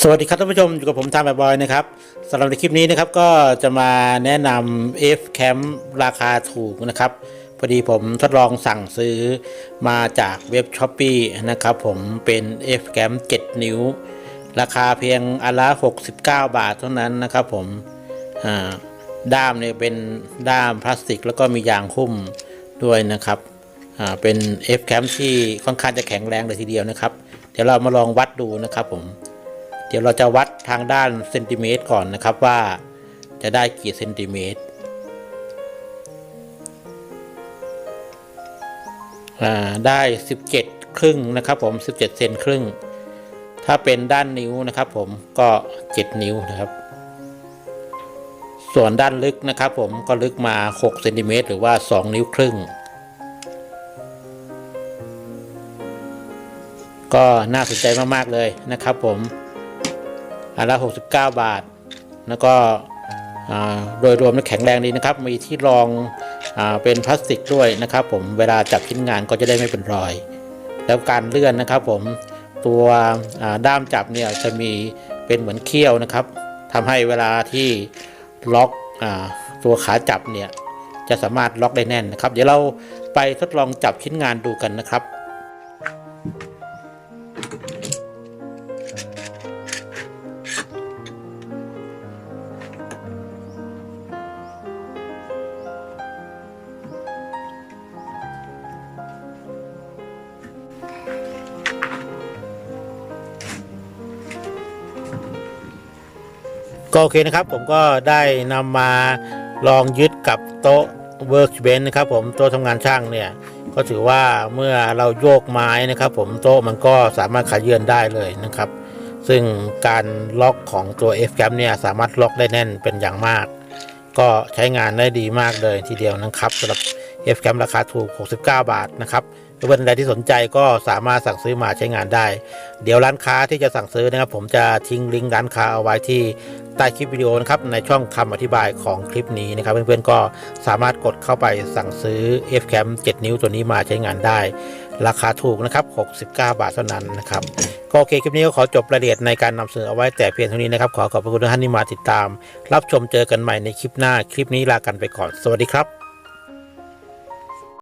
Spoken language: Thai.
สวัสดีครับท่านผู้ชม อยู่กับผมทามแบบบอยนะครับสำหรับในคลิปนี้นะครับก็จะมาแนะนำ F Camp ราคาถูกนะครับ พอดีผมทดลองสั่งซื้อมาจากเว็บ s h อ p e e นะครับผมเป็น F Camp 7 นิ้ว ราคาเพียงอันละ 69 บาทเท่านั้นนะครับผมด้ามเนี่ยเป็นด้ามพลาสติก แล้วก็มียางหุ้มด้วยนะครับเป็น F Camp ที่ค่อนข้างจะแข็งแรงเลยทีเดียวนะครับ เดี๋ยวเรามาลองวัดดูนะครับผม เดี๋ยวเราจะวัดทางด้านเซนติเมตรก่อนนะครับว่าจะได้กี่เซนติเมตรอ่าได้ 17 ครึ่งนะครับผม 17 เซนครึ่ง ถ้าเป็นด้านนิ้วนะครับผมก็ 7 นิ้วนะครับ ส่วนด้านลึกนะครับผมก็ลึกมา 6 เซนติเมตรหรือว่า 2 นิ้วครึ่ง ก็น่าสนใจมาก ๆ เลยนะครับผม อันละ 69 บาท แล้วก็โดยรวมแล้วแข็งแรงดีนะครับ มีที่รองอเป็นพลาสติกด้วยนะครับ ผมเวลาจับชิ้นงานก็จะได้ไม่เป็นรอย แล้วการเลื่อนนะครับ ผมตัวด้ามจับเนี่ยจะมีเป็นเหมือนเขี้ยวนะครับทำให้เวลาที่ล็อกอตัวขาจับเนี่ยจะสามารถล็อกได้แน่นนะครับ เดี๋ยวเราไปทดลองจับชิ้นงานดูกันนะครับ ก็โอเคนะครับผมก็ได้นำมาลองยึดกับโต๊ะ Workbench นะครับผมโต๊ะทำงานช่างเนี่ยก็ถือว่าเมื่อเราโยกไม้นะครับ ผมโต๊ะมันก็สามารถขยื่นได้เลยนะครับ ซึ่งการล็อกของตัว F cam เนี่ยสามารถล็อกได้แน่นเป็นอย่างมาก ก็ใช้งานได้ดีมากเลยทีเดียวนะครับสำหรับ F cam ราคาถูก 69 บาทนะครับ เพื่อนใดที่สนใจก็สามารถสั่งซื้อมาใช้งานได้ เดี๋ยวร้านค้าที่จะสั่งซื้อนะครับ ผมจะทิ้งลิงก์ร้านค้าเอาไว้ที่ใต้คลิปวิดีโอนะครับในช่องคำอธิบายของคลิปนี้นะครับ เพื่อนๆก็สามารถกดเข้าไปสั่งซื้อ F cam 7 นิ้วตัวนี้มาใช้งานได้ ราคาถูกนะครับ 69 บาทเท่านั้นนะครับก็โอเคคลิปนี้ก็ขอจบรายละเอียดในการนำเสนอเอาไว้แต่เพียงเท่านี้นะครับ ขอขอบพระคุณทุกท่านที่มาติดตาม รับชมเจอกันใหม่ในคลิปหน้าคลิปนี้ลากันไปก่อนสวัสดีครับ